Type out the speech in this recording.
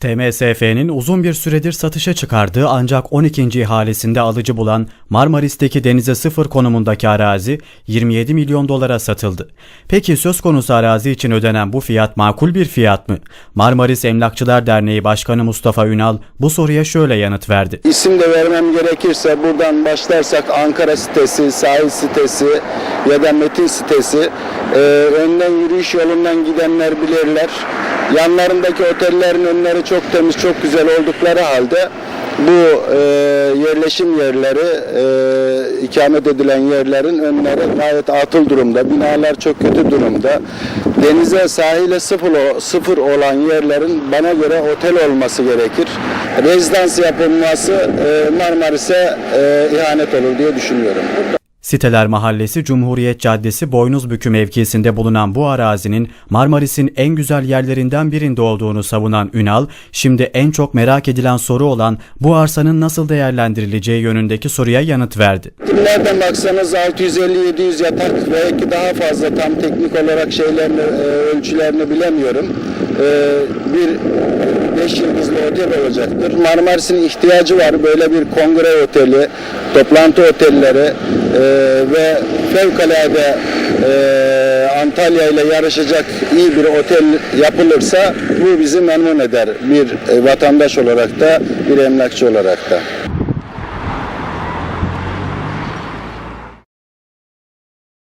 TMSF'nin uzun bir süredir satışa çıkardığı ancak 12. ihalesinde alıcı bulan Marmaris'teki denize sıfır konumundaki arazi 27 milyon dolara satıldı. Peki söz konusu arazi için ödenen bu fiyat makul bir fiyat mı? Marmaris Emlakçılar Derneği Başkanı Mustafa Ünal bu soruya şöyle yanıt verdi. İsim de vermem gerekirse buradan başlarsak Ankara sitesi, sahil sitesi ya da Metin sitesi e, önden yürüyüş yolundan gidenler bilirler. Yanlarındaki otellerin önleri çok temiz, çok güzel oldukları halde bu e, yerleşim yerleri, e, ikamet edilen yerlerin önleri gayet atıl durumda. Binalar çok kötü durumda. Denize, sahile sıfır, sıfır olan yerlerin bana göre otel olması gerekir. Rezidans yapılması e, Marmaris'e e, ihanet olur diye düşünüyorum. Siteler Mahallesi Cumhuriyet Caddesi Boynuzbükü mevkisinde bulunan bu arazinin Marmaris'in en güzel yerlerinden birinde olduğunu savunan Ünal, şimdi en çok merak edilen soru olan bu arsanın nasıl değerlendirileceği yönündeki soruya yanıt verdi. Nereden baksanız 650-700 yatak belki daha fazla tam teknik olarak şeylerini, e, ölçülerini bilemiyorum. E, bir 5 yıldızlı otel olacaktır. Marmaris'in ihtiyacı var böyle bir kongre oteli, toplantı otelleri e, ve fevkalade e, Antalya ile yarışacak iyi bir otel yapılırsa bu bizi memnun eder bir e, vatandaş olarak da bir emlakçı olarak da.